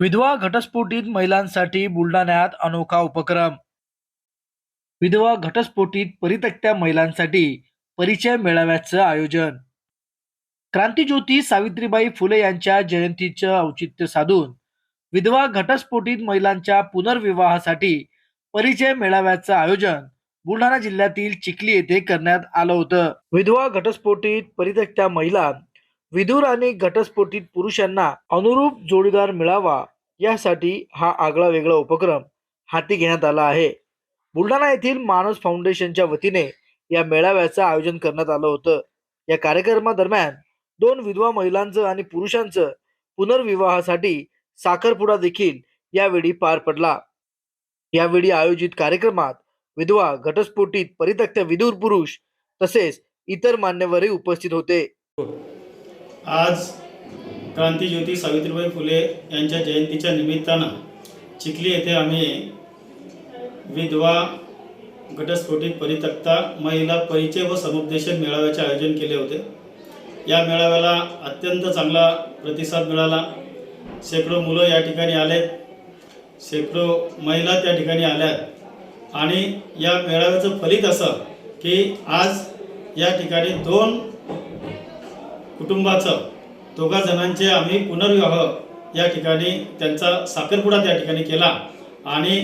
विधवा घटस्फोटीत महिलांसाठी बुलढाण्यात अनोखा उपक्रम. विधवा घटस्फोटीत परित्यक्त्या महिलांसाठी परिचय मेळाव्याचं आयोजन. क्रांतीज्योती सावित्रीबाई फुले यांच्या जयंतीचं औचित्य साधून विधवा घटस्फोटीत महिलांच्या पुनर्विवाहासाठी परिचय मेळाव्याचं आयोजन बुलढाणा जिल्ह्यातील चिखली येथे करण्यात आलं होतं. विधवा घटस्फोटीत परित्यक्त्या महिला विधुर आणि घटस्फोटीत पुरुषांना अनुरूप जोडीदार मिळावा यासाठी हा आगळा वेगळा उपक्रम हाती घेण्यात आला आहे. बुलढाणा येथील मानस फाउंडेशनच्या वतीने या मेळाव्याचं आयोजन करण्यात आलं होतं. या कार्यक्रमादरम्यान दोन विधवा महिलांचं आणि पुरुषांचं पुनर्विवाहासाठी साखरपुडा देखील यावेळी पार पडला. यावेळी आयोजित कार्यक्रमात विधवा घटस्फोटीत परित्यक्त विदूर पुरुष तसेच इतर मान्यवरही उपस्थित होते. आज क्रांतीज्योती सावित्रीबाई फुले यांच्या जयंतीच्या निमित्तानं चिखली येथे आम्ही विधवा घटस्फोटित परितक्ता महिला परिचय व समुपदेशन मेळाव्याचे आयोजन केले होते. या मेळाव्याला अत्यंत चांगला प्रतिसाद मिळाला. शेकडो मुलं या ठिकाणी आलेत. शेकडो महिला त्या ठिकाणी आल्यात. आणि या मेळाव्याचं फलित असं की आज या ठिकाणी दोन कुटुंबाचं दोघा जणांचे आम्ही पुनर्विवाह या ठिकाणी त्यांचा साखरपुडा त्या ठिकाणी केला. आणि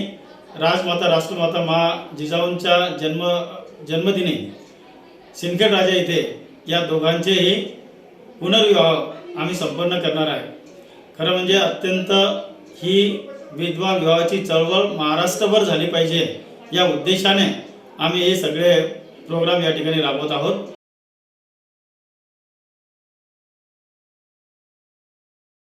राजमाता राष्ट्रमाता मा जिजाऊंच्या जन्म जन्मदिनी सिंदखेड राजा इथे या दोघांचेही पुनर्विवाह आम्ही संपन्न करणार आहे. खरं म्हणजे अत्यंत ही विधवा विवाहाची चळवळ महाराष्ट्रभर झाली पाहिजे या उद्देशाने आम्ही हे सगळे प्रोग्राम या ठिकाणी राबवत आहोत.